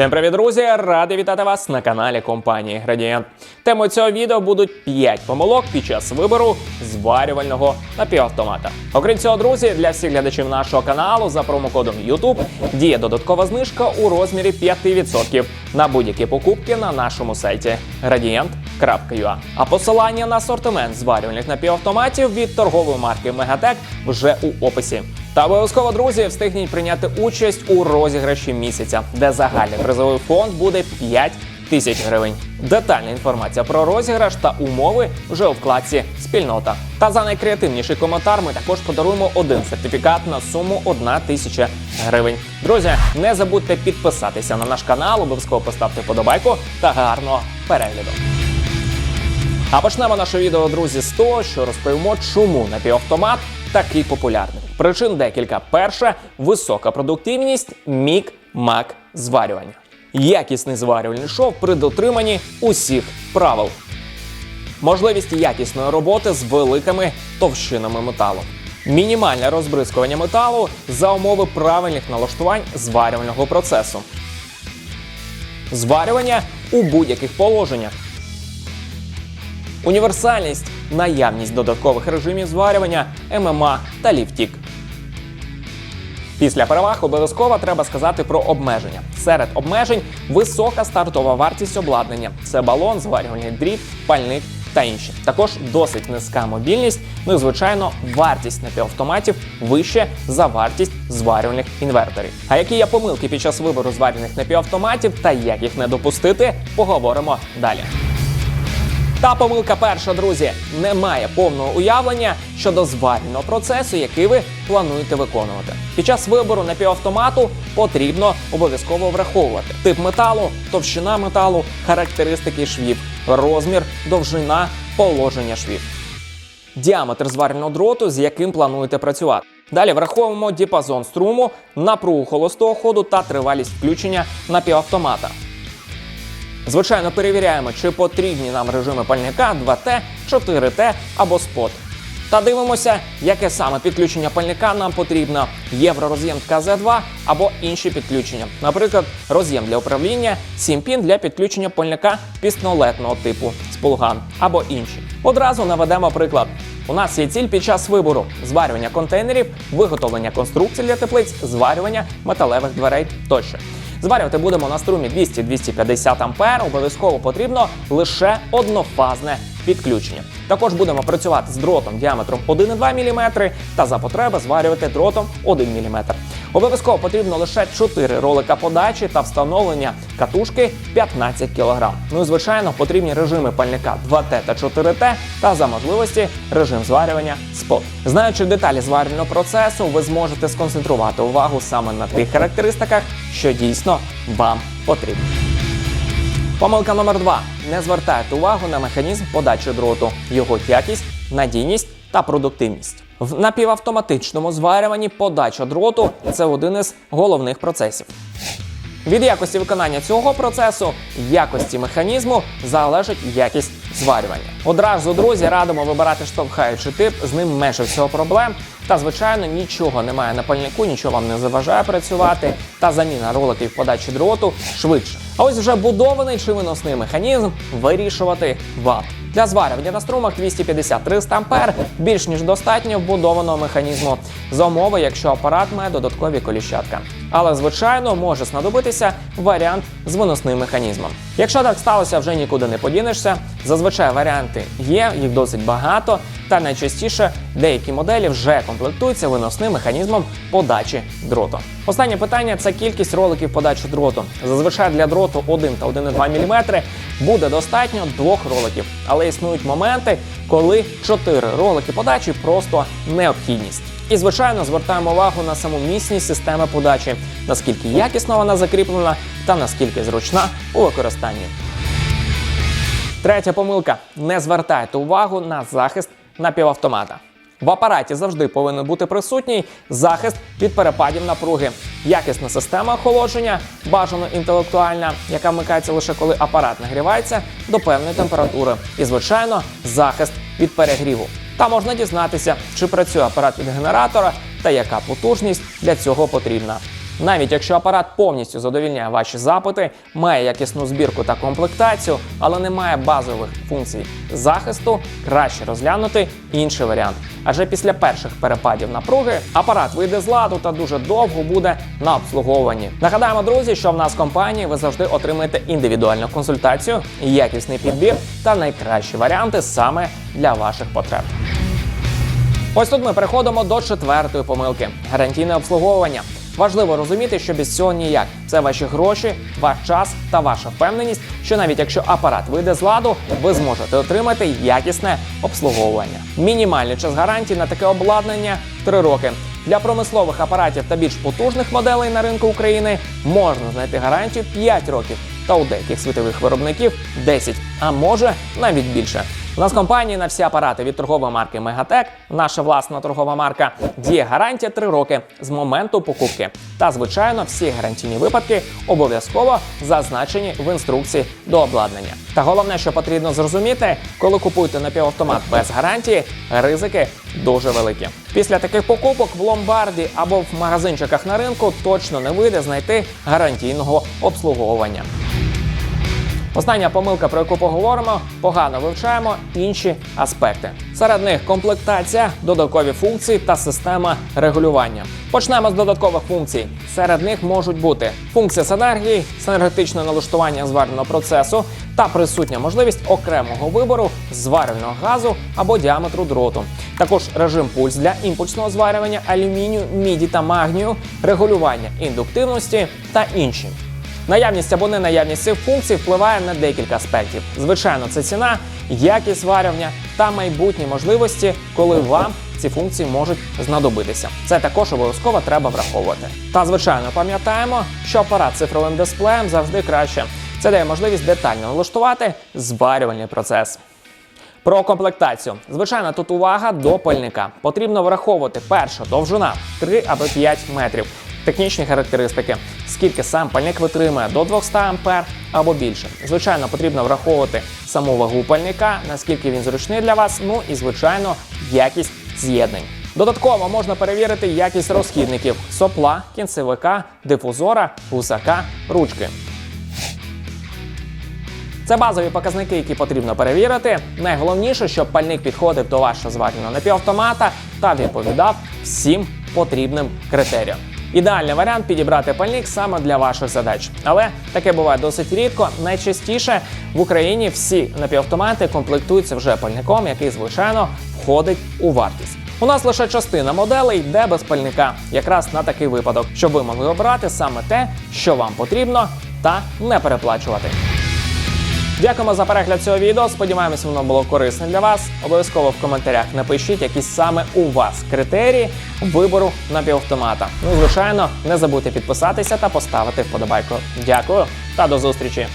Всім привіт, друзі! Радий вітати вас на каналі компанії Градієнт. Темою цього відео будуть 5 помилок під час вибору зварювального напівавтомата. Окрім цього, друзі, для всіх глядачів нашого каналу за промокодом YouTube діє додаткова знижка у розмірі 5% на будь-які покупки на нашому сайті gradient.ua. А посилання на асортимент зварювальних напівавтоматів від торгової марки Мегатек вже у описі. Та обов'язково, друзі, встигніть прийняти участь у розіграші місяця, де загальний призовий фонд буде 5 тисяч гривень. Детальна інформація про розіграш та умови вже у вкладці Спільнота. Та за найкреативніший коментар ми також подаруємо один сертифікат на суму 1 тисяча гривень. Друзі, не забудьте підписатися на наш канал, обов'язково поставте подобайку та гарного перегляду. А почнемо наше відео, друзі, з того, що розповімо, чому напівавтомат такий популярний. Причин декілька. Перше висока продуктивність, мік, мак зварювання. Якісний зварювальний шов при дотриманні усіх правил. Можливість якісної роботи з великими товщинами металу. Мінімальне розбризкування металу за умови правильних налаштувань зварювального процесу. Зварювання у будь-яких положеннях. Універсальність, наявність додаткових режимів зварювання, ММА та ліфтік. Після переваг обов'язково треба сказати про обмеження. Серед обмежень висока стартова вартість обладнання. Це балон, зварювальний дріт, пальник та інші. Також досить низька мобільність. Ну і звичайно, вартість напівавтоматів вище за вартість зварювальних інверторів. А які є помилки під час вибору зварювальних напівавтоматів та як їх не допустити, поговоримо далі. Та помилка перша, друзі, немає повного уявлення щодо зварювального процесу, який ви плануєте виконувати. Під час вибору напівавтомату потрібно обов'язково враховувати тип металу, товщина металу, характеристики швів, розмір, довжина, положення швів. Діаметр зварювального дроту, з яким плануєте працювати. Далі враховуємо діапазон струму, напругу холостого ходу та тривалість включення напівавтомата. Звичайно, перевіряємо, чи потрібні нам режими пальника 2Т, 4Т або спот. Та дивимося, яке саме підключення пальника нам потрібно: євророз'єм КЗ2 або інші підключення. Наприклад, роз'єм для управління, 7 пін для підключення пальника пістолетного типу спулган або інші. Одразу наведемо приклад. У нас є ціль під час вибору зварювання контейнерів, виготовлення конструкцій для теплиць, зварювання металевих дверей тощо. Зварювати будемо на струмі 200-250 ампер. Обов'язково потрібно лише однофазне підключення. Також будемо працювати з дротом діаметром 1,2 мм та за потреби зварювати дротом 1 мм. Обов'язково потрібно лише 4 ролика подачі та встановлення катушки 15 кг. Ну і звичайно потрібні режими пальника 2Т та 4Т та за можливості режим зварювання спот. Знаючи деталі зварювального процесу, ви зможете сконцентрувати увагу саме на тих характеристиках, що дійсно вам потрібні. Помилка номер два: не звертайте увагу на механізм подачі дроту, його якість, надійність та продуктивність. В напівавтоматичному зварюванні подача дроту це один із головних процесів. Від якості виконання цього процесу, якості механізму залежить якість зварювання. Одразу, друзі, радимо вибирати штовхаючий тип, з ним менше всього проблем. Та, звичайно, нічого немає на пальнику, нічого вам не заважає працювати, та заміна роликів подачі дроту швидше. А ось вже будований чи виносний механізм вирішувати вам. Для зварювання на струмах 250-300 ампер більш ніж достатньо вбудованого механізму за умови, якщо апарат має додаткові коліщатка. Але, звичайно, може знадобитися варіант з виносним механізмом. Якщо так сталося, вже нікуди не подінешся. Зазвичай варіанти є, їх досить багато, та найчастіше деякі моделі вже комплектуються виносним механізмом подачі дроту. Останнє питання це кількість роликів подачі дроту. Зазвичай для дроту 1 та 1,2 мм буде достатньо двох роликів, але існують моменти, коли 4 ролики подачі просто необхідність. І, звичайно, звертаємо увагу на саму системи подачі, наскільки якісно вона закріплена та наскільки зручна у використанні. Третя помилка: не звертайте увагу на захист напівавтомата. В апараті завжди повинен бути присутній захист від перепадів напруги, якісна система охолодження, бажано інтелектуальна, яка вмикається лише коли апарат нагрівається до певної температури, і, звичайно, захист від перегріву. Та можна дізнатися, чи працює апарат від генератора та яка потужність для цього потрібна. Навіть якщо апарат повністю задовільняє ваші запити, має якісну збірку та комплектацію, але не має базових функцій захисту, краще розглянути інший варіант. Адже після перших перепадів напруги апарат вийде з ладу та дуже довго буде на обслуговуванні. Нагадаємо, друзі, що в нас в компанії ви завжди отримаєте індивідуальну консультацію, якісний підбір та найкращі варіанти саме для ваших потреб. Ось тут ми переходимо до четвертої помилки гарантійне обслуговування. Важливо розуміти, що без цього ніяк. Це ваші гроші, ваш час та ваша впевненість, що навіть якщо апарат вийде з ладу, ви зможете отримати якісне обслуговування. Мінімальний час гарантії на таке обладнання 3 роки. Для промислових апаратів та більш потужних моделей на ринку України можна знайти гарантію 5 років, та у деяких світових виробників 10, а може навіть більше. У нас компанії на всі апарати від торгової марки Мегатек, наша власна торгова марка, діє гарантія 3 роки з моменту покупки. Та, звичайно, всі гарантійні випадки обов'язково зазначені в інструкції до обладнання. Та головне, що потрібно зрозуміти, коли купуєте напівавтомат без гарантії, ризики дуже великі. Після таких покупок в ломбарді або в магазинчиках на ринку точно не вийде знайти гарантійного обслуговування. Остання помилка, про яку поговоримо, погано вивчаємо інші аспекти. Серед них комплектація, додаткові функції та система регулювання. Почнемо з додаткових функцій. Серед них можуть бути функція з енергії, синергетичне налаштування зварювального процесу та присутня можливість окремого вибору зварювального газу або діаметру дроту. Також режим пульс для імпульсного зварювання алюмінію, міді та магнію, регулювання індуктивності та інші. Наявність або ненаявність цих функцій впливає на декілька аспектів. Звичайно, це ціна, якість зварювання та майбутні можливості, коли вам ці функції можуть знадобитися. Це також обов'язково треба враховувати. Та звичайно пам'ятаємо, що апарат з цифровим дисплеєм завжди краще. Це дає можливість детально налаштувати зварювальний процес. Про комплектацію. Звичайно, тут увага до пальника. Потрібно враховувати перша довжина 3 або 5 метрів. Технічні характеристики, скільки сам пальник витримує до 200 ампер або більше. Звичайно, потрібно враховувати саму вагу пальника, наскільки він зручний для вас, ну і звичайно, якість з'єднань. Додатково можна перевірити якість розхідників сопла, кінцевика, дифузора, гусака, ручки. Це базові показники, які потрібно перевірити. Найголовніше, щоб пальник підходив до вашого зварювального напівавтомата та відповідав всім потрібним критеріям. Ідеальний варіант підібрати пальник саме для ваших задач. Але таке буває досить рідко. Найчастіше в Україні всі напівавтомати комплектуються вже пальником, який звичайно входить у вартість. У нас лише частина моделей йде без пальника, якраз на такий випадок, щоб ви могли обрати саме те, що вам потрібно, та не переплачувати. Дякуємо за перегляд цього відео. Сподіваємось, воно було корисне для вас. Обов'язково в коментарях напишіть, які саме у вас критерії вибору напівавтомата. Ну, звичайно, не забудьте підписатися та поставити вподобайку. Дякую та до зустрічі!